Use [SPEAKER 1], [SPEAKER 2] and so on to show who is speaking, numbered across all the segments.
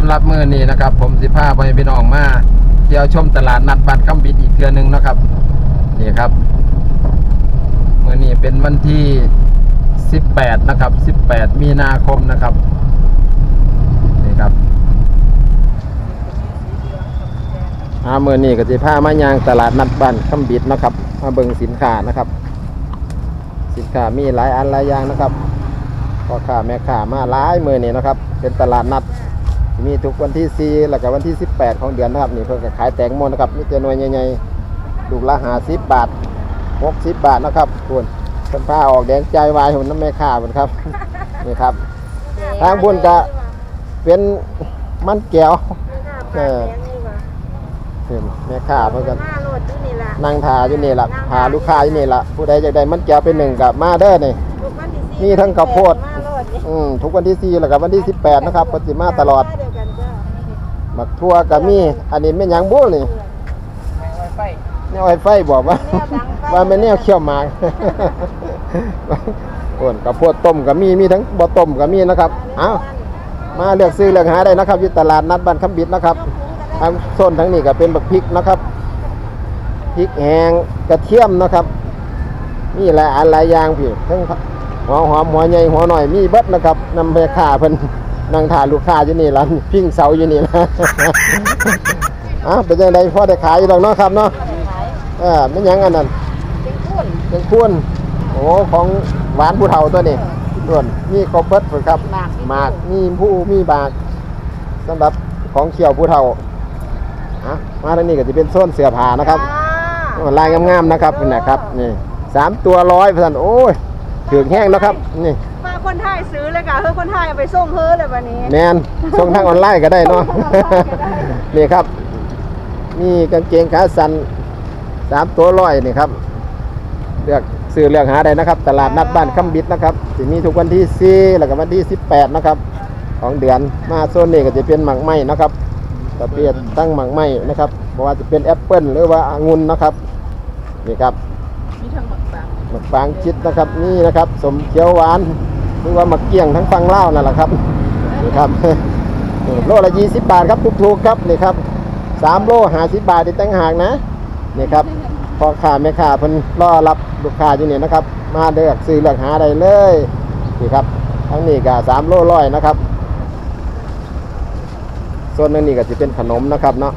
[SPEAKER 1] ำหรับมือนี้นะครับ ผมสิพาไปพี่น้องมาเที่ยวชมตลาดนัดบ้านคำบิดอีกเทือหนึงนะครับนี่ครับมือนี้เป็นวันที่ 18 นะครับ 18 มีนาคมนะครับนี่ครับอามือนี้ก็สิพามายางตลาดนัดบ้านคำบิดนะครับมาเบิ่งสินค้านะครับ สินค้ามีหลายอันหลายอย่างนะครับพ่อค้าแม่ค้ามาหลายมือนี้นะครับ เป็นตลาดนัด มีทุกวันที่ 4 แล้วก็วันที่ 18 ของเดือนนะครับนี่เพิ่นก็ขายแตงโมนะครับมีแต่หน่วยใหญ่ๆลูกละ50บาท60บาทนะครับคุณเพิ่นพาออกแดงใจวายหุ่นน้ำแม่ค้าเพิ่นครับนี่ครับ ทางบุญก็เป็นมันแก้วเออเห็นแม่ค้าเพิ่นก็
[SPEAKER 2] หน้าโหลดที่นี่ล่ะ
[SPEAKER 1] นั่งทาอยู่นี่ล่ะพาลูกค้าอยู่นี่ล่ะผู้ใดอยากได้มันแก้วเป็นหนึ่งกับมาเด้อนี่
[SPEAKER 2] ทุกวันที่สี่
[SPEAKER 1] มีทั้งข้าวโพด
[SPEAKER 2] มาโหลดนี่
[SPEAKER 1] อืมทุกวันที่4แล้วก็วันที่ 18 นะครับปฏิมาตลอด
[SPEAKER 2] เดียวกันจ้ะ
[SPEAKER 1] ห มักทั่วก็มี อันนี้แม่นหยังบุนี่แนวไฟไฟบอกว่า ว่าแม่นแนวเคี่ยวหมาก โอนกับพวดต้มก็มีมีทั้งบ่ต้มก็มีนะครับเอ้ามาเลือกซื้อเลือกหาได้นะครับอยู่ตลาดนัดบ้านคำบิดนะครับทางโซนทั้งนี้ก็เป็นบักพริกนะครับพริกแห้งกระเทียมนะครับมีหลายอันหลายอย่างพี่ทั้งหัวหอมหัวใหญ่หัวหน่อยมีเบิดนะครับนำไปค่าเพิ่น นั่งถ่ายลูกค้าอยู่นี่ละพิงเสาอยู่นี่นะอะเป็นยังไงพ่อได้ขายอยู่ดอกเนาะครับเนาะเออไม่ยังอันนั้น
[SPEAKER 2] เป็นกุ้น
[SPEAKER 1] เป็นคุ้นโอ้ของหวานผู้เฒ่าตัวนี้ส่วนมีครบเบิดเพิ่นครับหมากมีผู้มีบากสำหรับของเขียวผู้เฒ่าอะมาทางนี้ก็จะเป็นโซนเสื้อผ้านะครับ
[SPEAKER 2] จ้า
[SPEAKER 1] ลายงามๆนะครับนี่นะครับนี่สามตัวร้อยพันโอ้ยถึงแห้งนะครับนี่
[SPEAKER 2] มา คนไทยซื้อเลยค่ะเฮ้ยคนไทยเอาไปส่งเฮ้อเลยวันนี้
[SPEAKER 1] แมนส่งทางออนไลน์ก็ได้เนาะ นี่ครับนี่กางเกงขาสั้นสามตัวร้อยนี่ครับ เลือกซื้อเลือกหาได้นะครับ ตลาดนัดบ้านคำบิดนะครับจะมีทุกวันที่ 4 แล้วก็วันที่ 18 นะครับ ของเดือนมาโซนนี้ก็จะเป็นหมักไหม้นะครับประเภทตั้งหมักไหม้นะครับเพราะว่าจะเป็นแอปเปิลหรือว่าองุ่นนะครับ นี่ครับ
[SPEAKER 2] มีทั้งหมดสาม
[SPEAKER 1] หมักฟางชิดนะครับ นี่นะครับ สมเขียวหวาน หรือว่ามักเกี้ยงทั้งฟังเล่านั่นแหละครับนี่ครับโลละยี่สิบบาทครับถูกๆครับนี่ครับสามโลห้าสิบบาทที่ตั้งหากนะนี่ครับพอค้าแม่ค้าเพิ่นรอรับลูกค้าอยู่นี่นะครับ มาเลือกซื้อเลือกหาได้เลยนี่ครับทั้งนี้ก็สามโลร้อยนะครับส่วนนึงนี่ก็จะเป็นขนมนะครับเนาะ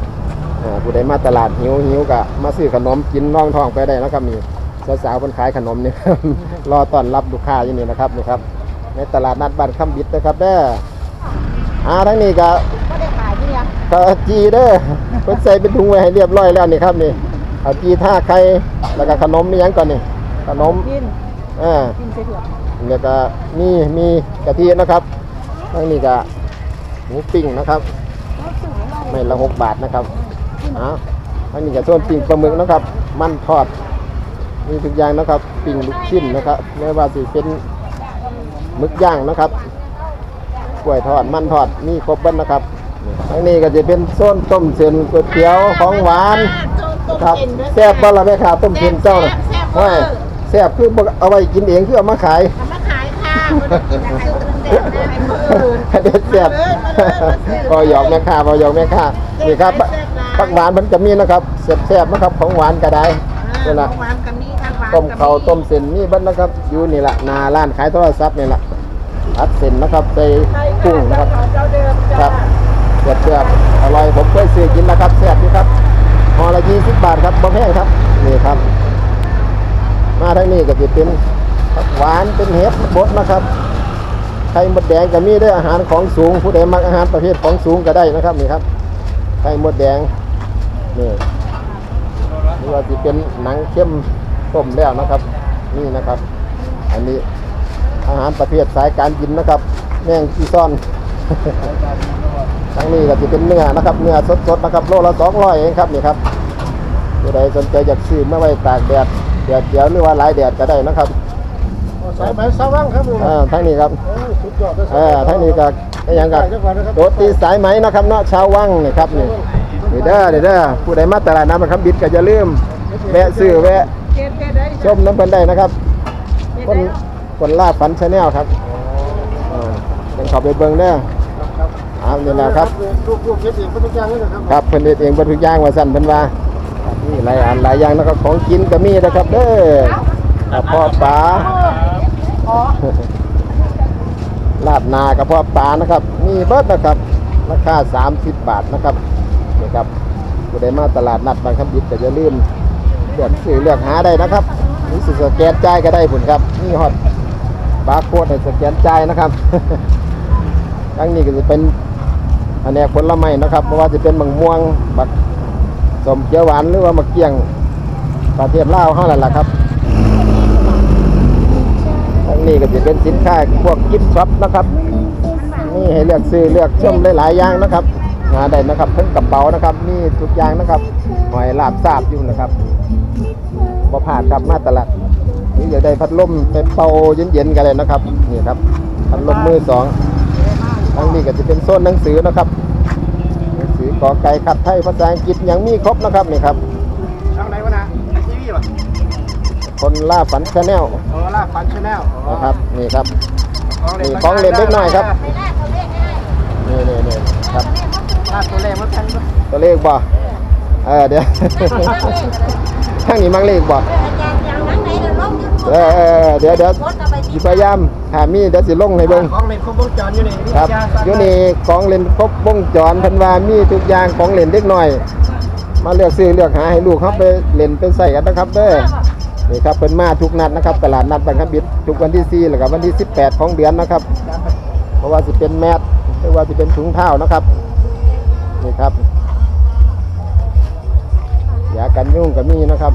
[SPEAKER 1] อ่าผู้ใดมาตลาดหิวหิวก็มาซื้อขนมกินน่องท้องไปได้นะครับนี่สาวๆคนขายขนมนี่รอต้อนรับลูกค้าอยู่นี่นะครับนี่ครับ ในตลาดนัดบ้านคำบิดนะครับเด้ออ่าทั้งนี้ก็
[SPEAKER 2] ก็ได้ขายที่เนี่ย
[SPEAKER 1] ก็จีเด้อเพิ่นใส่เป็นถุงไว้ให้เรียบร้อยแล้วนี่ครับนี่เอาจีท่าไข่แล้วก็ขนมมีหยังก่อนนี่ขนม
[SPEAKER 2] กิน
[SPEAKER 1] อ่า
[SPEAKER 2] กินใส่ถั่ว
[SPEAKER 1] แล้วก็มีมีกะทินะครับทั้งนี้ก็หมูปิ้งนะครับไม่ละหกบาทนะครับอ้าวอันนี้ก็ส่วนปิ้งปลาหมึกนะครับ มันทอดมีทุกอย่างนะครับปิ้งลูกชิ้นนะครับไม่ว่าสิเป็นห มึกย่างนะครับกล้วยทอดมันทอดมีครบเบิ้นะครับทั้งนี้ก็จะเป็นโซนต้มเส้นก๋วยเตี๋ยวของหวานครับแซ่บบ้านละแม่ค้าต้มเส้นเจ้าน่ะว่าแซ่บคือบ่เอาไว้กินเองคือเอามาขาย
[SPEAKER 2] มาขายค่ะมันจะซื้อเต็มๆนะให้มืออื่น
[SPEAKER 1] เด็ดแซ่บพอหยอกแม่ค้าพอหยอกแม่ค้านี่ครับผักหวานมันจะมีนะครับแซ่บๆนะครับของหวานก็ได้นี่ละ ต้มเขาต้มเส้นนี่เบัดนะครับอยู่นี่ละหนาร้านขายโทรศัพท์นี่ละอัดเส้นนะครับใส่กุ้งนะครับ
[SPEAKER 2] เจ้าเดิม
[SPEAKER 1] ค
[SPEAKER 2] จ้า
[SPEAKER 1] รับแซ่บอร่อยผมเคยซื้อกินนะครับแซ่บนี่ครับห่อละยี่สิบบาทครับบ่แพงครับนี่ครับ มาทางนี้ก็จะเป็นผักหวานเป็นเห็ดบดนะครับไข่มดแดงก็มีด้วยอาหารของสูง ผู้ใดมักอาหารประเภทของสูงก็ได้นะครับนี่ครับไข่มดแดงนี่นี่ว่าจะเป็นหนังเข้ม ต้มแล้วนะครับ นี่นะครับ อันนี้อาหารประเภทสายการกินนะครับแมงกีซ่อนทั้งนี้ก็จะเป็นเนื้อนะครับเนื้อสดๆนะครับโลละสองร้อยเองครับนี่ครับผู้ใดสนใจอยากซื้อมาไว้ตากแดดแดดเดียวหรือว่าหลายแดดก็ได้นะครับ
[SPEAKER 3] สายไหมสาว่างครับผม
[SPEAKER 1] อ่าทั้งนี้ครับ
[SPEAKER 3] โอ้สุดยอดเลย
[SPEAKER 1] เออทั้งนี้ก็ก็ยังกับโรตีสายไหมนะครับเนาะชาววังนี่ครับนี่นี่เด้อนี่เด้อผู้ใดมาตลาดน้ำมันคำบิดก็อย่าลืมแวะซื้อแวะ
[SPEAKER 2] เกตเกตได้
[SPEAKER 1] ชมน้ำเพิ่นได้นะครับคนคนล่าฝันชาแนลครับอ่าเป็นขอบไปเบิ่งเด้อเอานี่แหละครับ
[SPEAKER 3] ลูกลูกเฮ็ดเองเป็นทุกอย่างเลยนะครับ
[SPEAKER 1] ครับเพิ่นเฮ็ดเองเพิ่นทุกอย่างว่าสั่นเพิ่นว่าครับนี่หลายอันหลายอย่างนะครับของกินก็มีนะครับเด้ออ่าพ่อปลาลาบนากระเพาะปลานะครับ มีเบิดนะครับ ราคา 30 บาทนะครับนี่ครับผู้ใดมาตลาดนัดบางคำบิดก็อย่าลืมเลือกซื้อเลือกหาได้นะครับนี่ สิสแกนจ่ายก็ได้ผลครับนี่ฮอตบาร์โค้ดให้สแกนจ่ายนะครับทั้งนี้ก็จะเป็นอันกผลไม้นะครับไม่ว่าจะเป็นมังม่วงบักสมเขียวหวานหรือว่ามะเกียงประเทศลาวเฮานั่นแหละครับทั้งนี้ก็จะเป็นสินค้าพวกกิฟต์ช็อปนะครับนี่ให้เลือกซื้อเลือกชมหลายๆอย่างนะครับหาได้นะครับทั้งกระเป๋านะครับมีทุกอย่างนะครับหอยลาบทราบอยู่นะครับ บ่ผ่านครับมาตลาดนี่อยากได้พัดลมไปเป่าเย็นๆกันเลยนะครับนี่ครับพัดลมมือสองทั้งนี้ก็จะเป็นโซนหนังสือนะครับหนังสือกอไก่ขัดไทยภาษาอังกฤษยังมีครบนะครับนี่ครับ
[SPEAKER 3] ช่างไหนวะนะทีวีป่ะ
[SPEAKER 1] คนล่าฝันชาแนล
[SPEAKER 3] โอ้ลาฟันชาแนล
[SPEAKER 1] นะครับนี่ครับนี่ของเล่นเล็กน้อยครับนี่นี่นี่ครับ
[SPEAKER 3] ลาตัวเลขมันแพง
[SPEAKER 1] ตัวเลขบ่เออเดี๋ยว ทั้งนี้มั่งเลขบ่เออเออเดี๋ยวเดี๋ยวสิพยายามหามีเดี๋ยวสิลงให้เบิ่ง
[SPEAKER 3] ของเล่นครบวงจรอยู่นี่
[SPEAKER 1] ครับอยู่นี่ของเล่นครบวงจรเพันว่ามีทุกอย่างของเล่นเล็กน้อย มาเลือกซื้อเลือกหาให้ลูกเขาไปเล่นไปใส่กันนะครับเด้อนี่ครับเป็นมาทุกนัดนะครับ ตลาดนัดบางคำบิดทุกวันที่4แล้วก็วันที่ 18 ของเดือนนะครับ เพราะว่าสิเป็นแมสหรือว่าสิเป็นถุงเท้านะครับนี่ครับ ยากันยุ่งก็มีนะครับ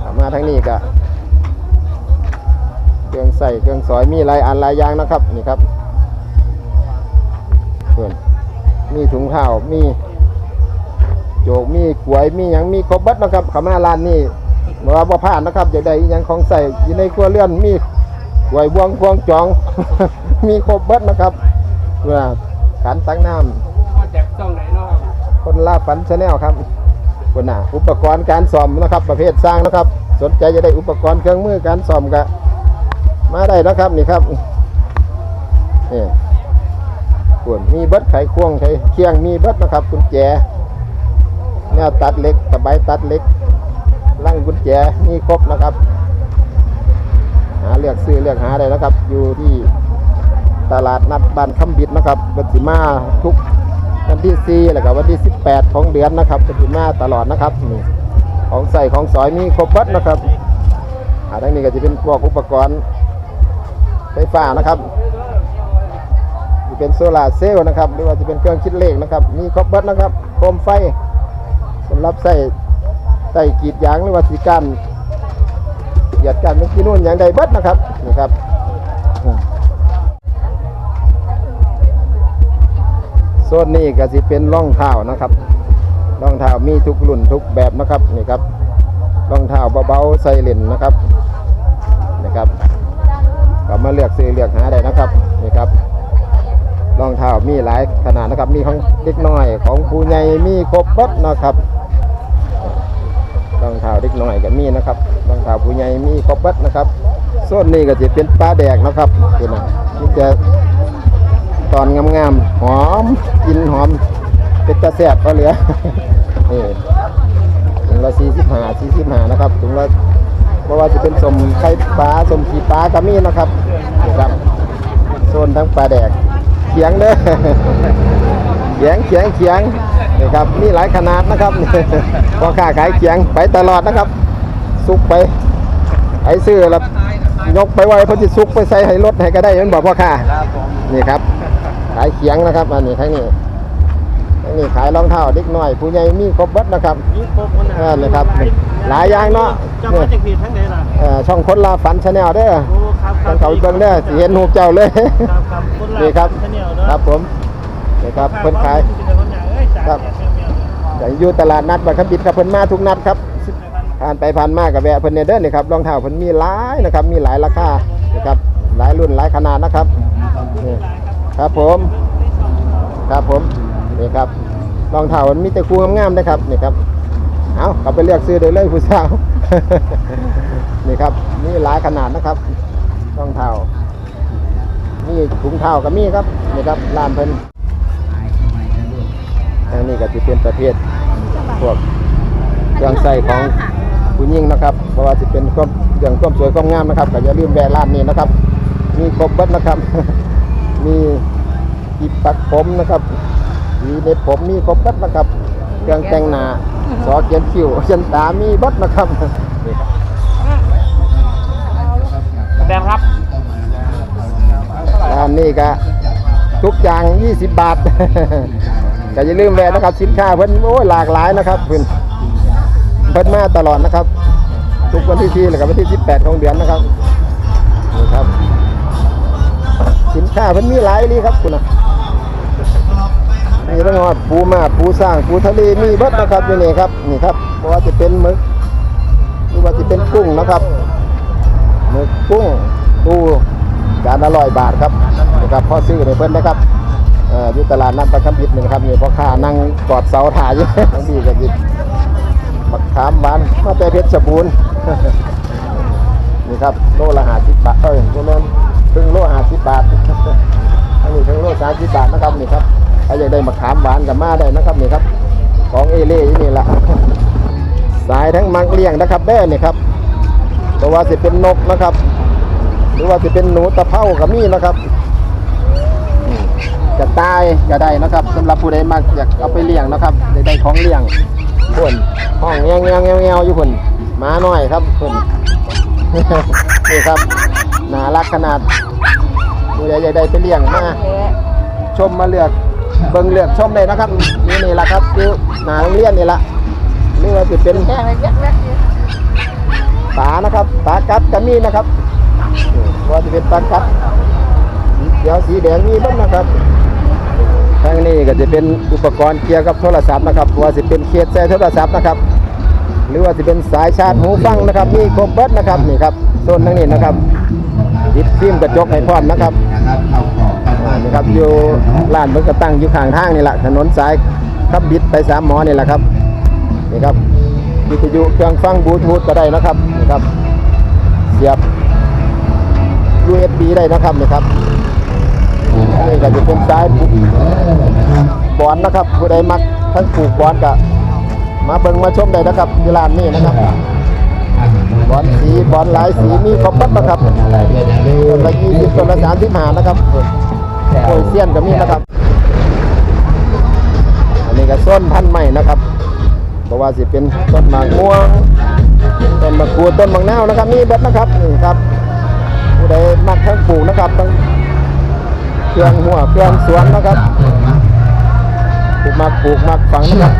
[SPEAKER 1] เอามาทั้งนี้ก็เครื่องใส่เครื่องสอยมีลายอันลายยางนะครับนี่ครับส่วนมีถุงเท้ามีโจกมีขวยมีหยังมีครบบัดนะครับขามาร้านนี้บ่ว่าบ่ผ่านนะครับอยากได้อิหยังของใส่อยู่ในครัวเรือนมีหวยบวงพวงจอง มีครบบิดนะครับเพื่อการตักน้ำ
[SPEAKER 3] มาจากช่องไหนเนาะ
[SPEAKER 1] คนลาฝันชาแนลครับคนน่ะอุปกรณ์การซ่อมนะครับ ประเภทสร้างนะครับ สนใจจะได้อุปกรณ์เครื่องมือการซ่อมก็มาได้นะครับนี่ครับนี่ควรมีเบิดไขควงไขเคียงมีเบิดนะครับกุญแจแนวตัดเหล็กตะไบตัดเหล็กลั่งกุญแจมีครบนะครับ หาเลือกซื้อเลือกหาได้นะครับ อยู่ที่ ตลาดนัดบ้านคำบิดนะครับเปิดสิมาทุกวันที่ 4 แล้วก็วันที่ 18 ของเดือนนะครับเปิดสิมาตลอดนะครับนี่ของใส่ของสอยมีครบเบัดนะครับอาทั้งนี้ก็จะเป็นพวกอุปกรณ์ไฟฟ้านะครับจะเป็นโซลาร์เซลล์นะครับ หรือว่าจะเป็นเครื่องคิดเลขนะครับ มีครบเบัดนะครับโคมไฟสำหรับใส่ใส่กีดยางหรือว่าสีกันเหยียดกันเมื่อกี้นู่นอย่างใดเบิดนะครับนี่ครับ โซนนี้ก็สิเป็นร่องเท้านะครับรองเท้ามีทุกรุ่นทุกแบบนะครับนี่ครับรองเท้าเบาๆใส่เลนนะครับนะครับก็มาเลือกซื้อเลือกหาได้นะครับนี่ครับรองเท้ามีหลายขนาดนะครับมีของเด็กน้อยของผู้ใหญ่มีครบบดนะครับรองเท้าเล็กน้อยก็มีนะครับรองเท้าผู้ใหญ่มีครบบัดนะครับส่วนนี้ก็จะเป็นปลาแดกนะครับคุณนะนี่จะ ตอนงามๆหอมกินหอมเป็นตะแสบก็เหลือนี่ถุงละสี่สิบห้าสี่สิบห้านะครับถุงละเพราะว่าจะเป็นสมไข่ปลาสมขีปลาก็มีนะครับนี่ครับโซนทั้งปลาแดกเขียงเด้อเขียงเขียงเขียงนี่ครับมีหลายขนาดนะครับพ่อค้าขายเขียงไปตลอดนะครับ ซุกไปไอ้ซื้อแล้วยกไปไว้เพอจะซุกไปใส่ให้รถให้ก็ได้ยันบอกพ่อค้า
[SPEAKER 3] ครับผม
[SPEAKER 1] นี่ครับขายเขียงนะครับ อันนี้ทั้งนี้ทั้งนี้ขายรองเท้าเด็กน้อย ผู้ใหญ่มีครบเบิดนะครับ
[SPEAKER 3] ยี่ปกมัน
[SPEAKER 1] เออนะครับ หลายอย่างเนาะ
[SPEAKER 3] เจ้ามาจากปีทั้งไหนล่ะ
[SPEAKER 1] เอ่อช่องคนลาฝันชาแนลเด้อ
[SPEAKER 3] โอ้ครับครั
[SPEAKER 1] ต้องเขาเบิ่งเด้อสิเห็นหูปเจ้าเลย
[SPEAKER 3] ครับครับคนละ
[SPEAKER 1] นี่ครับ
[SPEAKER 3] ชาแนลเนาะ
[SPEAKER 1] ครับผมนี่ครับเพิ่นขายครับแต่อยู่ตลาดนัดบางคำบิดครับเพิ่นมาทุกนัดครับผ่านไปผ่านมากับแวะเพิ่นเนี่ยเด้อนี่ครับรองเท้าเพิ่นมีหลายนะครับ มีหลายราคานะครับหลายรุ่นหลายขนาดนะครับนี่ ครับผม ครับผมนี่ครับรองเท้ามันมีแต่คู่งามๆนะครับนี่ครับเอากลับไปเลือกซื้อได้เลยผู้สาวนี่ครับมีหลายขนาดนะครับรองเท้ามีถุงเท้าก็มีครับนี่ครับร้านเพิ่นอันนี้ก็จะเป็นประเภทพวกเครื่องใส่ของผู้หญิงนะครับ เพราะว่าจะเป็นความอย่างความสวยความงามนะครับก็อย่าลืมแวะร้านนี้นะครับ มีครบเบิดนะครับ อีปักผมนะครับมีเน็บผมมีครบเบิดนะครับ เครื่องแต่งหน้าซอเขียนคิ้วเขียนตามีเบิดนะครับนี่ครับ
[SPEAKER 3] แดงครับ
[SPEAKER 1] ร้านนี้ก็ทุกอย่าง 20 บาทก็อย่าลืมแวะนะครับ สินค้าเพิ่นโอ้ยหลากหลายนะครับเพิ่นเพิ่นมาตลอดนะครับ ทุกวันที่4แล้วก็วันที่ 18 ของเดือนนะครับนี่ครับ สินค้าเพิ่นมีหลายเลยครับคุณนะ มีทั้งหอดปูมาปูสร้างปูทะเลมีเบิดนะครับอยู่นี่ครับนี่ครับเพราะว่าจะเป็นหมึกหรือว่าจะเป็นกุ้งนะครับหมึกกุ้งปูจานละร้อยบาทครับนะครับพ่อซื้อในเพิ่นนะครับอ่ออยู่ตลาดนัดประคำพิษนี่นะครับนี่พ่อค้านั่งกอดเสาถ่ายอยู่ทั้งดีก็หยิบบักขามหวานมาแต่เพชรบูรณ์นี่ครับโลละห้าสิบบาทเอ้ยโลละครึ่งโลห้าสิบบาทอันนี้ครึ่งโลสามสิบบาทนะครับนี่ครับ ถ้าอยากได้มะขามหวานกับมาได้นะครับนี่ครับ ของเอเล่ยู่นี่แหละสายทั้งมังเลี้ยงนะครับแด้นี่ครับเพราะว่าจะเป็นนกนะครับ หรือว่าจะเป็นหนูตะเภากับมีนะครับจะตายก็ได้นะครับสำหรับผู้ใดมักอยากเอาไปเลี้ยงนะครับได้ได้ของเลี้ยงคนห้องแงวแงวแงวแงวอยู่คนมาหน้อยครับคนนี่ครับน่ารักขนาดผู้ใดอยากได้ไปเลี้ยงมาชมมาเลือก เบิ่งเลือกชมได้นะครับนี่นี่แหละครับอยู่หนาโรงเรียนนี่ละหรือว่าจะเป็น
[SPEAKER 2] แค่เล็กๆนี่
[SPEAKER 1] ปลานะครับปลากัดก็มีนะครับว่าจะเป็นปลากัดเขียวสีแดงมีบ้างนะครับทางนี้ก็จะเป็นอุปกรณ์เกี่ยวกับโทรศัพท์นะครับว่าจะเป็นเคสใส่โทรศัพท์นะครับ หรือว่าจะเป็นสายชาร์จหูฟังนะครับมีครบเบิดนะครับนี่ครับโซนทั้งนี้นะครับติดฟิล์มกระจกให้พร้อมนะครับานี่ครับอยู่ร้านเพิ่งกระตั้งอยู่ข้างทางนี่แหละถนนสายขับบิดไปสามหมอนี่แหละครับนี่ครับวิทยุเครื่องฟังบลูทูธก็ได้นะครับนี่ครับเสียบ USB ได้นะครับนี่ครับนี่ก็จะเป็นสายบอลนะครับผู้ใดมักทั้งปลูกบอลก็มาเบิ่งมาชมได้นะครับที่ร้านนี้นะครับบอลสีบอลหลายสีมีครบหมดนะครับต้นละยี่สิบต้นละสามสิบห้านะครับ โอยเซียนก็มีนะครับ อันนี้ก็ส้นพันธุ์ใหม่นะครับเพราะว่าสิเป็นต้นมากม่วงต้นมะกรูดต้นมะนาวนะครับมีเบิดนะครับนี่ครับผู้ใดมักทั้งปลูกนะครับทั้งเครื่องหัวเครื่องสวนนะครับปลูกมักปลูกมักฝังนะครับ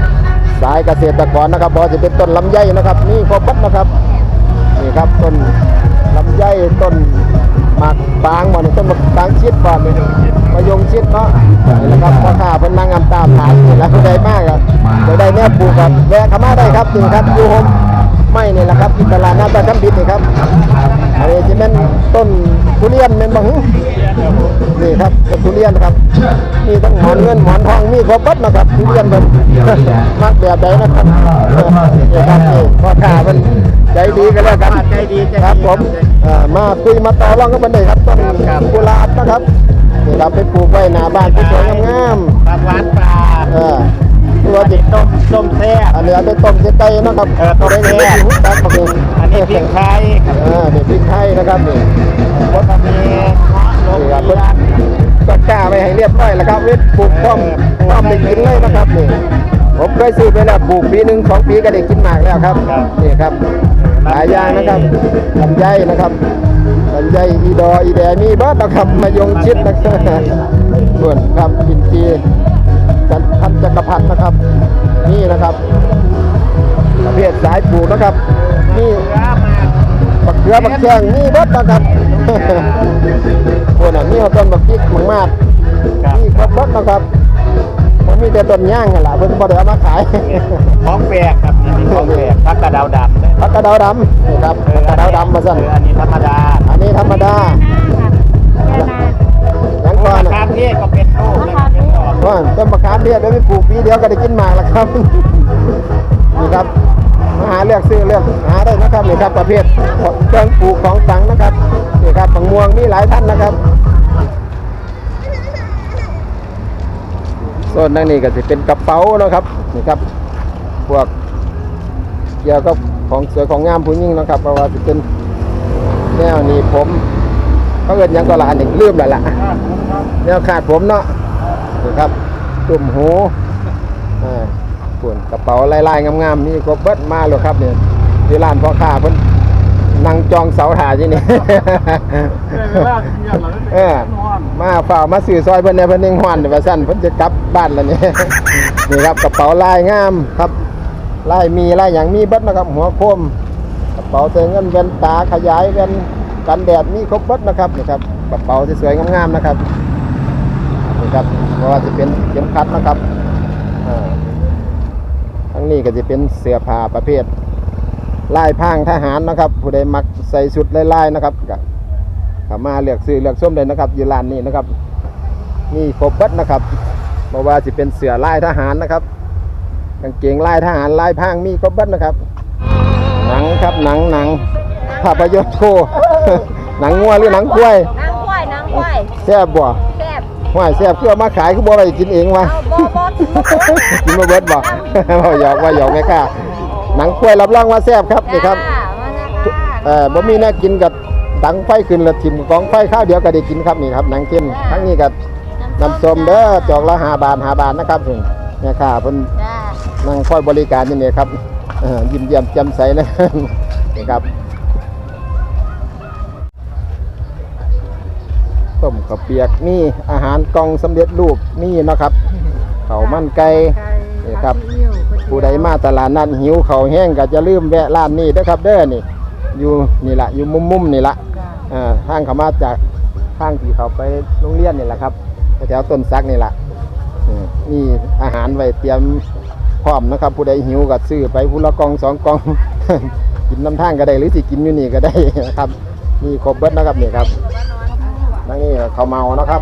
[SPEAKER 1] สายเกษตรกรนะครับบอกจะเป็นต้นลำไยนะครับนี่ครบหมดนะครับนี่ครับต้น ลำไยต้นหมากปางบ่นี่ต้นหมากปางชิดบ่นี่มะยงชิดเนาะนี่แหละครับพ่อค้าเพิ่นนั่งอำตามหานี่แล้วผู้ใดมากครับผู้ใดแน่ปลูกครับแวะเข้ามาได้ครับนี่ครับอยู่โฮม ม่นี่แหละครับที่ตลาดนัดประจำบิดนี่ครับอันนี้จะเป็นต้นทุเรียนเป็นบังนี่ครับต้นทุเรียนครับมีทั้งหมอนเงินหมอนทองมีครบหมดนะครับทุเรียนเพิ่นมักแบบใดนะครับนี่ครับนี่พ่อค้าเพิ่นใจดีกันแล้วกัน
[SPEAKER 3] ใจดีใจดี
[SPEAKER 1] ครับผมเอ่อมาคุยมาต่อรองกันบันไดครับต้นกุหลาบนะครับนี่ครับไปปลูกไว้หน้าบ้านสวยๆงาม
[SPEAKER 3] ปลาหวานปลา
[SPEAKER 1] ๆเออตัวจิต
[SPEAKER 3] ต้มต้มแซ่บ
[SPEAKER 1] อันนี้เอาไปต้มเส้นไก่นะครับ
[SPEAKER 3] เออต้ม
[SPEAKER 1] ได้
[SPEAKER 3] แซ่บ
[SPEAKER 1] ได้หูตักมาเอง
[SPEAKER 3] อันนี้พริกไทย
[SPEAKER 1] เออนี่พริกไทยนะครับนี่
[SPEAKER 3] วัตถุดิบเงาะลง
[SPEAKER 1] นี่ครับ
[SPEAKER 3] เรื
[SPEAKER 1] เพิ่น
[SPEAKER 3] อน
[SPEAKER 1] ก็กล้าไปให้เรียบร้อยแล้วครับเวทปลูกพร้อมพร้อมได้กินเลยนะครับนี่ผมเคยซื้อไปแล้วปลูกปีหนึ่งสองปีก็ได้กินหมากแล้วครับนี่ครับหลายอย่างนะครับลำไยนะครับลำไยอีดออีแดมีเบิดนะครับมายงชิดนะครับส่วนครับอิน ทรีย์จันพันจักรพันธ์นะครับ นี่นะครับ ประเภทสายปลูกนะครับ นี่บักเขือบักแข้งนี่เบิดนะครับคนอะนี่เขาต้นบักพริกมังมากนี่ครบเบิดนะครับมันมีแต่ต้นย่างกันล่ะเพิ่นบ่ได้เอามาขาย
[SPEAKER 3] ของแปลกครับนี่ของแปลกพักกระดาวดำเนี่ย
[SPEAKER 1] ผักกระเดาวดำนี่ครับผักกระเดาวดำมาสั่น
[SPEAKER 3] เอออันนี้ธรรมดา
[SPEAKER 1] อันนี้ธรรมดายังก่อน
[SPEAKER 3] มะ
[SPEAKER 1] นะ
[SPEAKER 3] ขามเทศก็เป็นลูกนะครับเป็นดอก
[SPEAKER 1] ว่าต้นมะขามเทศได้ไปปลูกปีเดียวก็ได้กินหมากแล้วครับนี่ครับมาหาเลือกซื้อเลือกหาได้นะครับนี่ครับประเภทเครื่องปลูกของฝังนะครับนี่ครับฝังม่วงมีหลายท่านนะครับส่วนนั่นนี่ก็จะเป็นกระเป๋านะครับนี่ครับพวกเกี่ยวกับของสวยของงามผู้หญิงนะครับเพราะว่าจะเป็นแนวนี้ผมเขาเอินยังก็หลานอีกลืมแล้วล่ะแนวขาดผมเนาะ ครับตุ่มหูอ่าส่วนกระเป๋าลายๆงามๆนี่ก็เบิดมาเลยครับเนี่ยที่ร้านพ่อค้าเพิ่นนั่งจองเสาถ่าที่นี่เออมาฝ่ามาสื่อซอยเพิ่นในเพิ่นยังฮ้อนว่าซั่นเพิ่นจะกลับบ้านแล้วเนี่ยนี่ครับกระเป๋าลายงามครับลายมีลายหยังมีเบิดนะครับ หัวโคมกระเป๋าใส่เงินแว่นตาขยายแว่นกันแดดมีครบเบิดนะครับนี่ครับกระเป๋าสวยๆงามๆนะครับนี่ครับ เพราะว่าจะเป็นเข็มขัดนะครับอ่าทั้งนี้ก็จะเป็นเสื้อผ้าประเภทลายพรางทหารนะครับ ผู้ใดมักใส่ชุดลายๆนะครับก็สามารถเลือกซื้อเลือกส้มได้นะครับอยู่ร้านนี้นะครับนี่ครบเบิดนะครับเพราะว่าจะเป็นเสื้อลายทหารนะครับกางเกงลายทหารลายพรางมีครบเบิดนะครับ หนังครับหนังหนังภาพยนตร์โคหนังงัวหรือหนังกล้วย
[SPEAKER 2] นางควายนางควาย
[SPEAKER 1] แซ่บบ่
[SPEAKER 2] แซ่บ
[SPEAKER 1] ห้วยแซ่บคือเอามาขายคือบ่ไปกินเองวะ
[SPEAKER 2] เอาบ่บ่กินบ่
[SPEAKER 1] กินมาเบิดบ่ว่าหยอกว่าหยอกแม่ค่ะหนังกล้วยรับรองว่าแซ่บครับนี่ครับ
[SPEAKER 2] จ้ามานะคะ
[SPEAKER 1] เอ่อบ่มีแน่กินกับดังไฟขึ้นแล้วทิ่มกองไฟข้าวเดียวก็ได้กินครับนี่ครับหนังเข้มทั้งนี้กับน้ำส้มเด้อจอกละ5บาท5บาทนะครับนี่แม่ค่ะเพิ่น
[SPEAKER 2] จ้า
[SPEAKER 1] นั่งคอยบริการอยู่นี่ครับเอ่อยิ้มเยี่ยมแจ่มใสเลยนี่ครับ ต้มข้าเปียกนี่อาหารกล่องสำเร็จรูปนี่นะครับเขามันไก่นี่ครับ ผู้ใดมาตลาดนั้นหิวเขาแห้งก็จะลืมแวะร้านนี้เด้อครับ เด้อนี่ อยู่นี่ละอยู่มุมมุมนี่ละอ่าทางเขามาจากทางที่เขาไปโรงเรียนนี่แหละครับแถวต้นซักนี่ละนี่อาหารไว้เตรียมพร้อมนะครับ ผู้ใดหิวก็ซื้อไปผู้ละกองสองกองกินน้ำทางก็ได้หรือสิกินอยู่นี่ก็ได้นะครับนี่ครบเบิดนะครับนี่ครับ นั่นนี่เขาวเมานะครับ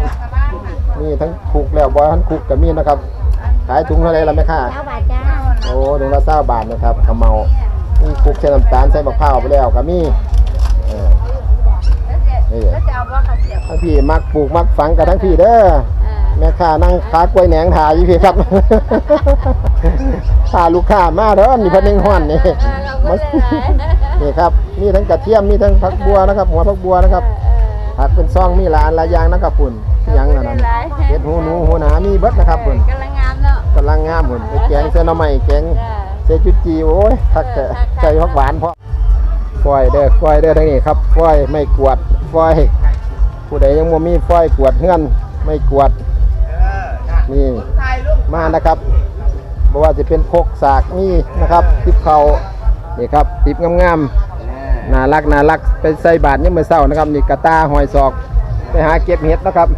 [SPEAKER 1] นี่ทั้งคุกแล้วบอยทั้งคุกก็มีนะครับ ขายถุงเท่าไรล่ะแม่ค้า
[SPEAKER 2] เจ้าบาทจ้า
[SPEAKER 1] โอ้ถุงละเศร้าบาทนะครับขาวเมามีคลุกใส่น้ำตาลใส่มะพร้าวไปแล้วก็มีเออนี่
[SPEAKER 2] แล้วจะเอาบ่ค่ะเสียบ
[SPEAKER 1] ทั้งพี่มักปลูกมักฝังกันทั้งพี่เด้อ
[SPEAKER 2] อ่า
[SPEAKER 1] แม่ค้านั่งขากล้วยแหนงถ่ายอยู่พี่ครับถ้าลูกค้ามาเด้อนี่เพันเองห้อนนี่
[SPEAKER 2] เออเราก็เลย
[SPEAKER 1] นี่ครับมีทั้งกระเทียมมีทั้งผักบัวนะครับ หัวผักบัวนะครับ ผักเป็นซองมีหลายอันหลายอย่างนะครับปุ่นหยังนั่นนะเห็ดหูหนูหูหนามีเบิดนะครับปุ่น
[SPEAKER 2] กำลังงามเนาะ
[SPEAKER 1] กำลังงามปุ่นไปแกงเส้นหน่อไม้แกง
[SPEAKER 2] จ้า
[SPEAKER 1] เซจุจีโอ้ยทักแต่ใจพักหวานเพราะฟอยเด้อฟอยเด้อทั้งนี้ครับฟอยไม่กวดฟอยผู้ใดยังบ่มีฟอยกวดเฮือนไม่กวดนี่มานะครับบ่ว่าจะเป็นพกสากนี่นะครับ ติบเขานี่ครับ ติบงามๆ น่ารักน่ารักไปใส่บาทนี่มื้อเช้านะครับนี่กระตาหอยศอก ไปหาเก็บเห็ดนะครับ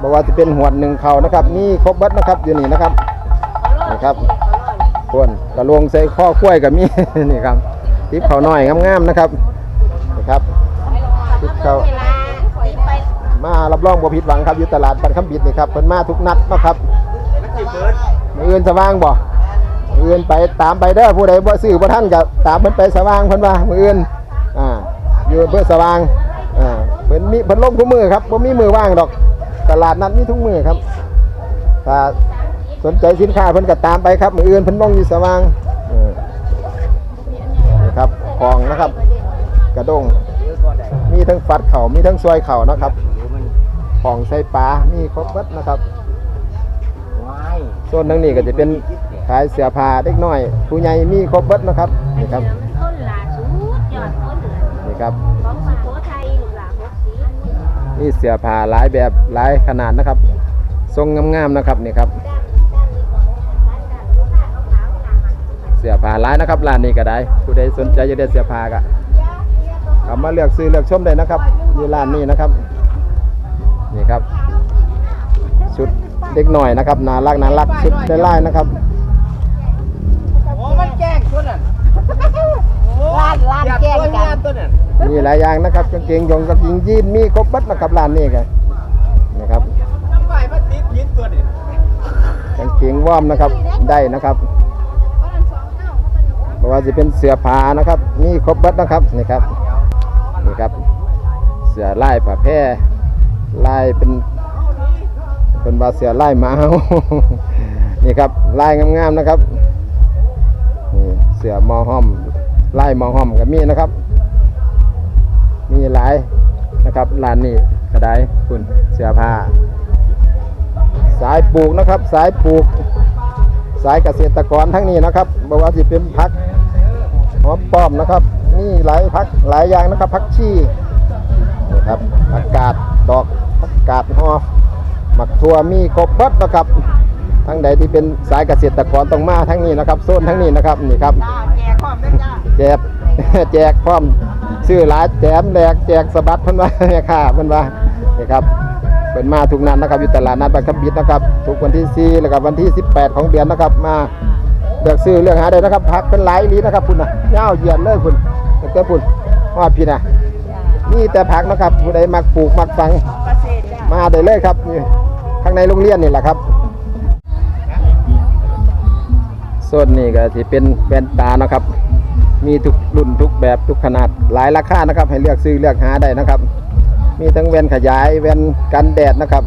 [SPEAKER 1] บ่ว่าจะเป็นหวดหนึ่งเขานะครับนี่ครบเบิดนะครับอยู่นี่นะครับนี่ครับคนกระลวงใส่ข้อกล้วยกับมีนี่ครับทิปเขาน้อยงามๆนะครับนี่ครับทิปเขามารับรองบ่ผิดหวังครับอยู่ตลาดบันคำบิดนี่ครับเพิ่นมาทุกนัดนะครับมืออื่นสว่างบ่ มืออื่นไปตามไปเด้อผู้ใดบ่ซื้อบ่ทันก็ตามเพิ่นไปสว่างเพิ่นว่ามืออื่นอ่าอยู่อำเพื่อสว่างอ่าเพิ่นมีเพิ่นลงทุกมือครับบ่มีมือว่างดอกตลาดนัดมีทุกมือครับถ้าสนใจสินค้าเพิ่นก็ตามไปครับมืออื่นเพิ่นลงอยู่สว่างเออนี่ครับของนะครับ กระด้งมีทั้งฟัดเข่ามีทั้งซอยเข่านะครับของใส่ปลามีครบเบิดนะครับส่วนทางนี้ก็จะเป็น ขายเสื้อผ้าเด็กน้อย ผู้ใหญ่มีครบเบิดนะครับนี่ครับ
[SPEAKER 2] ต้นหลาสุดยอดต้น
[SPEAKER 1] นี่ครับ
[SPEAKER 2] ของสุโขทัยลูกหลานหกสี
[SPEAKER 1] นี่เสื้อผ้าหลายแบบหลายขนาดนะครับ ทรงงามๆนะครับนี่ครับ เสื้อผ้าหลายนะครับร้านนี้ก็ได้ ผู้ใดสนใจจะได้เสื้อผ้าก็เอามาเลือกซื้อเลือกชมได้นะครับอยู่ร้านนี้นะครับนี่ครับชุดเด็กหน่อยนะครับน่ารักน่ารักชุดได้ไล่นะครับ
[SPEAKER 3] มันแจ้งตัวนั้น
[SPEAKER 2] ลาดลาดแก้งกัน
[SPEAKER 3] ตัวนั้น
[SPEAKER 1] มีหลายอย่างนะครับกางเกงยงกางเกงยีนมีครบเบัดนะครับร้านนี้กันนะครับ
[SPEAKER 3] น้ำใบมันติดยินตัวนี้
[SPEAKER 1] กางเกงวอร์มนะครับได้นะครับเพราะว่าจะเป็นเสื้อผ้านะครับมีครบเบัดนะครับนี่ครับนี่ครับ เสื้อลายผ้าแพร่ลายเป็นเป็นว่าเสื้อลายหมาเฮานี่ครับลายงามๆนะครับนี่ เสือมอห้อมไลายหมอห้อมก็มีนะครับ มีหลายนะครับร้านนี้ก็ไดคุณเสื้อผ้า สายปลูกนะครับ สายปลูก สายเกษตรกรทั้งนี้นะครับบอกว่าสิเป็นพักหอมป้อมนะครับนี่หลายพักหลายอย่างนะครับพักชีนี่ครับผักกาดดอกผักกาดหอมักทั่วมีครบเบัดนะครับ ทั้งใดที่เป็นสายเกษตรกรต้องมาทั้งนี้นะครับโซนทั้งนี้นะครับนี่ครับ
[SPEAKER 2] จ้าแจกความได้จ้า
[SPEAKER 1] แจกแจกพร้อมซื้อหลายแจมแหลกแจกสะบัดเพิ่นว่าเนี่ยค่ะเพิ่นว่านี่ครับเป็นมาทุกนัดนะครับอยู่ตลาดนัดบางคำบิดนะครับทุกวันที่4แล้วก็วันที่ 18 ของเดือนนะครับมาเลือกซื้อเลือกหาได้นะครับพักเป็นหลายอีหลีนะครับคุณนะยาวเหยียดเลยคุณตั้งแต่คุณว่าพี่นะนี่แต่ผักนะครับผู้ใดมักปลูกมักฝัง
[SPEAKER 2] เกษตรจ้า
[SPEAKER 1] มาได้เลยครับนี่ข้างในโรงเรียนนี่แหละครับ โซนนี้ก็ที่เป็นแว่นตานะครับ มีทุกรุ่นทุกแบบทุกขนาดหลายราคานะครับ ให้เลือกซื้อเลือกหาได้นะครับ มีทั้งแว่นขยายแว่นกันแดดนะครับ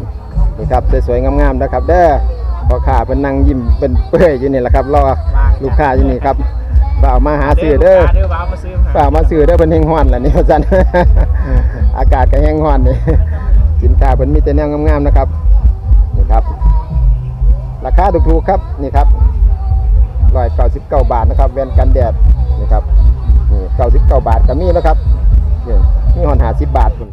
[SPEAKER 1] นี่ครับสวยๆงามๆนะครับ เด้อพอขาเป็นนั่งยิ้มเป็นเปื่อยอยู่นี่แหละครับรอลูกค้าอยู่นี่ครับเปล่ามาหาซื้อเด้อ
[SPEAKER 3] เด้อว้าวมาซื้อ
[SPEAKER 1] เปล่ามาซื้อได้อเป็นแห้งฮ้อนแหละนี่ว่าจันอากาศก็แห้งฮ้อนนี่สินค้าเป็นมีแต่แนวงามๆนะครับนี่ครับ ราคาถูกๆครับนี่ครับ ร้อยเก้าสิบเก้าบาทนะครับแว่นกันแดดนี่ครับนี่เก้าสิบเก้าบาทก็มีนะครับนี่มีหอนหาสิบบาทคุณ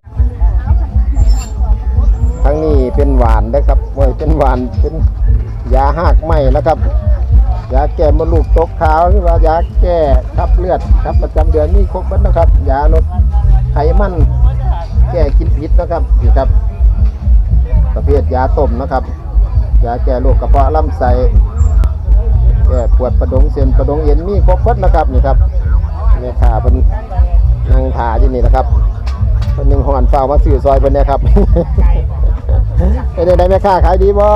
[SPEAKER 1] ทั้งนี้เป็นหวานนะครับมวยเป็นหวานเป็นยาหากไหมนะครับยาแก้มดลูกตกขาวหรือว่ายาแก้ขับเลือดครับประจำเดือนนี่ครบหมดนะครับ ยาลดไขมันแก้กินพิษนะครับนี่ครับ ประเภทยาต้มนะครับยาแก้โรคกระเพาะลำไส้ แก้ปวดประดงเส้นประดงเอ็นมีครบหมดนะครับนี่ครับแม่ค้าเป็นนั่งถาอยู่นี่นะครับเป็นหนึ่งหอนเฝ้ามาสื่อซอยเป็นเนี่ยครับเป็นยังไงแม่ค้าขายดีบ่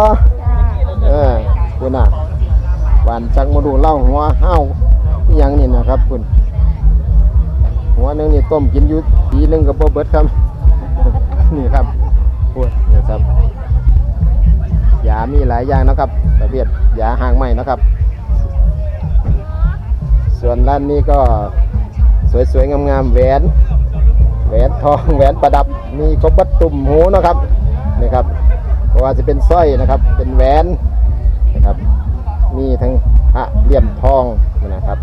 [SPEAKER 1] เออคุณน่ะหวานจักมาดูเหล่าหัวห้าวอหยังนี่นะครับคุณหัวหนึงนี่ต้มกินอยู่ปีหนึงกับบ่เบิดครับนี่ครับพูดนี่ครับยามีหลายอย่างนะครับประเภทยาหางไหมนะครับ ส่วนร้านนี้ก็สวยๆงามๆแหวนแหวนทองแหวนประดับมีครบวัดตุ่มหูนะครับนี่ครับเพราะว่าจะเป็นสร้อยนะครับ เป็นแหวนนะครับ มีทั้งพระเหลี่ยมทองนะครับ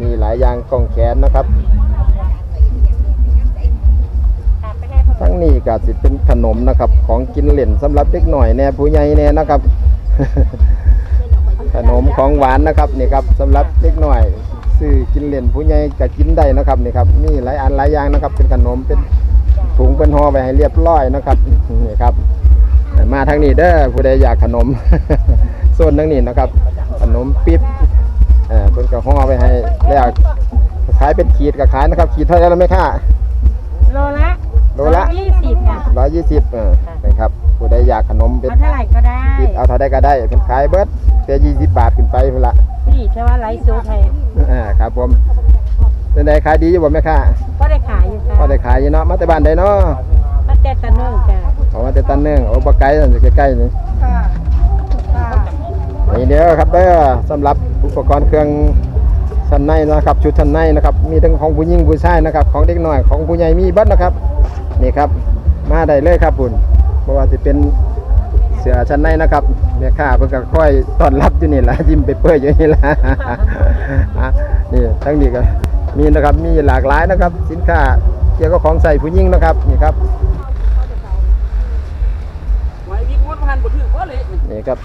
[SPEAKER 1] มีหลายอย่างกล่องแขนนะครับทั้งนี้ก็สิเป็นขนมนะครับ ของกินเล่นสำหรับเด็กหน่อยแน่ผู้ใหญ่แน่นะครับ ขนมของหวานนะครับนี่ครับสำหรับเด็กหน่อยซื้อกินเล่นผู้ใหญ่ก็กินได้นะครับนี่ครับมีหลายอันหลายอย่างนะครับ เป็นขนมเป็นถุงเป็นห่อไปให้เรียบร้อยนะครับนี่ครับ มาทางนี้เด้อผู้ใดอยากขนมโซนทางนี้นะครับ ขนมปิ๊บเออเป็นกระห่อไปให้แล้วขายเป็นขีดก็ขายนะครับ ขีดเท่าไหรแล้วไหมค่ะ
[SPEAKER 2] โลละ
[SPEAKER 1] โลละ
[SPEAKER 2] ยี่สิบค่ะ
[SPEAKER 1] ร้อยยี่สิบเออนะครับ ผู้ใดอยากขนมเป็น
[SPEAKER 2] เอาเท่าไหร่ก็ได้
[SPEAKER 1] ขีดเอาเท่าใดก็ได้เป็นขายเบิร์ดแต่ยี่สิบบาทขึ้นไปพุ่นละ
[SPEAKER 2] นี่ใช่ว่าไลฟ์โซแทน
[SPEAKER 1] อ่าครับผมเป็นไดขายดีอยู่บ่แม่ค่ะ
[SPEAKER 2] ก็ได้ขายอยู่ค่ะ
[SPEAKER 1] ก็ได้ขายอยู่เนาะมาแต่บ้านใดเนาะ
[SPEAKER 2] มาแต่ตะเนิ่งจ้ะ
[SPEAKER 1] ออกมาแต่ตันเนืองโอ้บ่ไกลนั่นอยู่ใกล้ๆนี่
[SPEAKER 2] ค่ะค่ะ
[SPEAKER 1] นี่เดียวครับเด้อสำหรับอุปกรณ์เครื่องชั้นในนะครับชุดชั้นในนะครับมีทั้งของผู้หญิงผู้ชายนะครับของเด็กน้อยของผู้ใหญ่มีเบัดนะครับนี่ครับมาได้เลยครับคุณ เพราะว่าจะเป็นเสือชั้นในนะครับแม่ค้าเพิ่นก็ค่อยต้อนรับอยู่นี่แหละยิ้มไปเปื่อยอยู่นี่ละอะนี่ทั้งนี้ก็มีนะครับมีหลากหลายนะครับ สินค้าเกี่ยวกับของใส่ผู้หญิงนะครับนี่ครับ
[SPEAKER 3] นี่
[SPEAKER 1] ครับ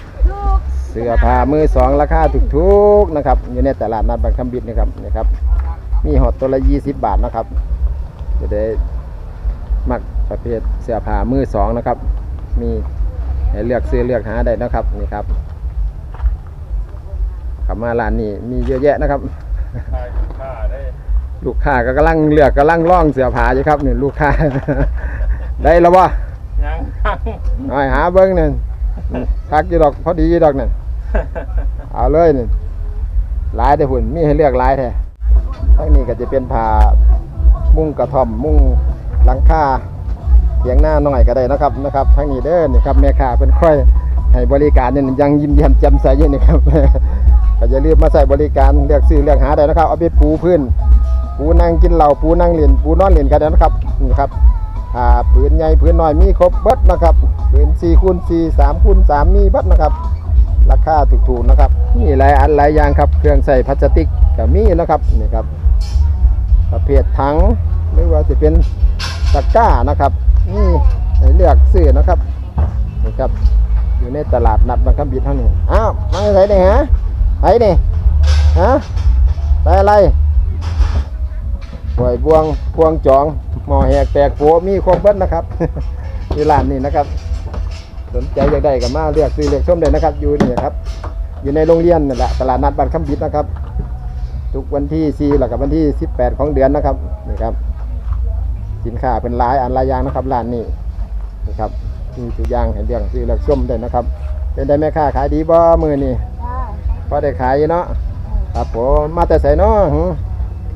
[SPEAKER 1] เสื้อผ้ามือสองราคาถูกๆนะครับ อยู่ในตลาดนัดบางคำบิดนะครับนี่ครับมีหอดตัวละยี่สิบบาทนะครับจะได้มัก ประเภทเสื้อผ้ามือสองนะครับ มีให้เลือกซื้อเลือกหาได้นะครับนี่ครับขับมาร้านนี้มีเยอะแยะนะครับ ลูกค้าก็กำลังเลือกกำลังล่องเสื้อผ้าอยู่ครับนี่ลูกค้า ได้แล้ววะ
[SPEAKER 3] ยัง
[SPEAKER 1] หน่อยหาเบิ้งนี่พักอยู่ดอกพอดีอยู่ดอกนี่เอาเลยนี่หลายแต่หุ่นมีให้เลือกหลายแท้ทั้งนี้ก็จะเป็นผ้ามุ้งกระท่อมมุ้งหลังคา เถียงหน้าหน่อยก็ได้นะครับนะครับทั้งนี้เด้อนี่ครับแม่ค้าเป็นค่อยให้บริการเนี่ยยังยิ้มแย้มแจ่มใสอยู่นี่ครับก็อย่าลืมมาใส่บริการเลือกซื้อเลือกหาได้นะครับ เอาไปปูพื้นปูนั่งกินเหล้าปูนั่งเล่นปูนอนเล่นกันนะครับนี่ครับผ้าผืนใหญ่ผืนน้อยมีครบเบิดนะครับผืน4คูณ4 3คูณ3มีเบิดนะครับราคาถูกๆนะครับมีหลายอันหลายอย่างครับเครื่องใส่พลาสติกก็มีนะครับนี่ครับประเภทถังหรือว่าจะเป็นตะกร้านะครับ นี่ให้เลือกซื้อนะครับนี่ครับ อยู่ในตลาดนัดบางคำบิดเท่านี้อ้าวมาไหนฮะไหนนี่ฮะไปอะไรหวยบวงพวงจองหมอแหกแตกโผมีครบเบิดนะครับที่ร้านนี้นะครับ สนใจอยากได้ก็มาเลือกซื้อเลือกชมได้นะครับ อยู่นี่ครับ อยู่ในโรงเรียนนั่แหละตลาดนัดบานคำบิดนะครับ ทุกวันที่4แล้วกับวันที่ 18 ของเดือนนะครับนี่ครับ สินค้าเป็นหลายอันหลายอย่างนะครับร้านนี้นี่ครับมีทุกอย่างให้เลือกซื้อเลือกชมได้นะครับ เป็นได้แม่ค้าขายดีบ่มือนี่
[SPEAKER 2] จ้า
[SPEAKER 1] พอได้ขายอยู่เนาะครับผมมาแต่ใส่เนาะหึ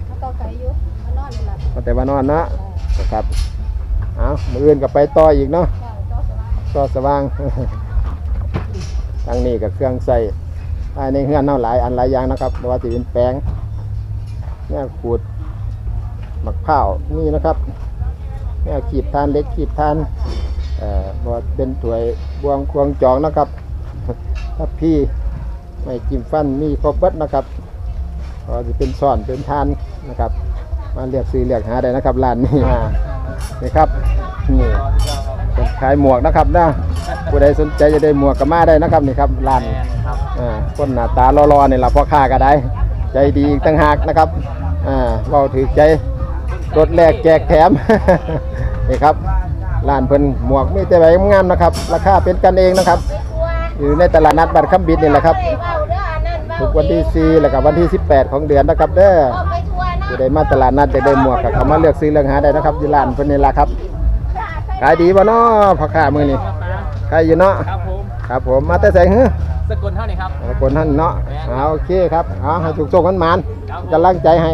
[SPEAKER 2] มาต่อไก่อยู่มานอนนี่ล่ะ
[SPEAKER 1] มาแต่ว่านอนเนาะนะครับเอามืออื่นก็ไปต่ออีกเนาะ
[SPEAKER 2] จ้าต่อสบาย
[SPEAKER 1] ก็สว่างทางนี้กับเครื่องใส่ภายในเฮือนเนาหลายอันหลายอย่างนะครับไม่ว่าจะเป็นแป้งเนี่ยขูดหมักข้าวนี่นะครับ เนี่ยขีดทานเล็กขีดทานเอ่อบ่ว่าเป็นถ้วยบวงควงจองนะครับถ้าพี่ไม่จิ้มฟันมีครบเบิดนะครับก็จะเป็นซ่อนเป็นทานนะครับ มาเรียกซื้อเรียกหาได้นะครับร้านนี้อ่านี่ครับนี่เป็นขายหมวกนะครับนะผู้ใดสนใจจะได้หมวกก็มาได้นะครับนี่ครับร้าน
[SPEAKER 3] แมนครับ
[SPEAKER 1] อ่าคนหน้าตารอๆนี่ล่ะพ่อค้าก็ได้ ใจดีอีกต่างหากนะครับอ่าเว้าถือใจ รถแรกแจกแถม นี่ครับร้านเพิ่นหมวกมีแต่ใบงามๆนะครับ ราคาเป็นกันเองนะครับ อยู่ในตลาดนัดบัตรคำบิดนี่แหละครับทุกวันที่ 4 แล้วก็วันที่ 18 ของเดือนนะครับ เด้อผู้ใดมาตลาดนัดจะได้หมวกก็เข้ามาเลือกซื้อเลือกหาได้นะครับอยู่ร้านเพิ่นนี่ล่ะครับขายดีบ่เนาะพ่อค้ามื้อนี้ขายอยู่เนาะ
[SPEAKER 3] ครับผม
[SPEAKER 1] ครับผมมาแต่ไสหือ
[SPEAKER 3] สกุลเท่านี้ครับ
[SPEAKER 1] คนท่านเนาะเอาโอเคครับเอาให้ถูกส่งกันหมาน
[SPEAKER 3] ครับผม
[SPEAKER 1] กำลังใจให้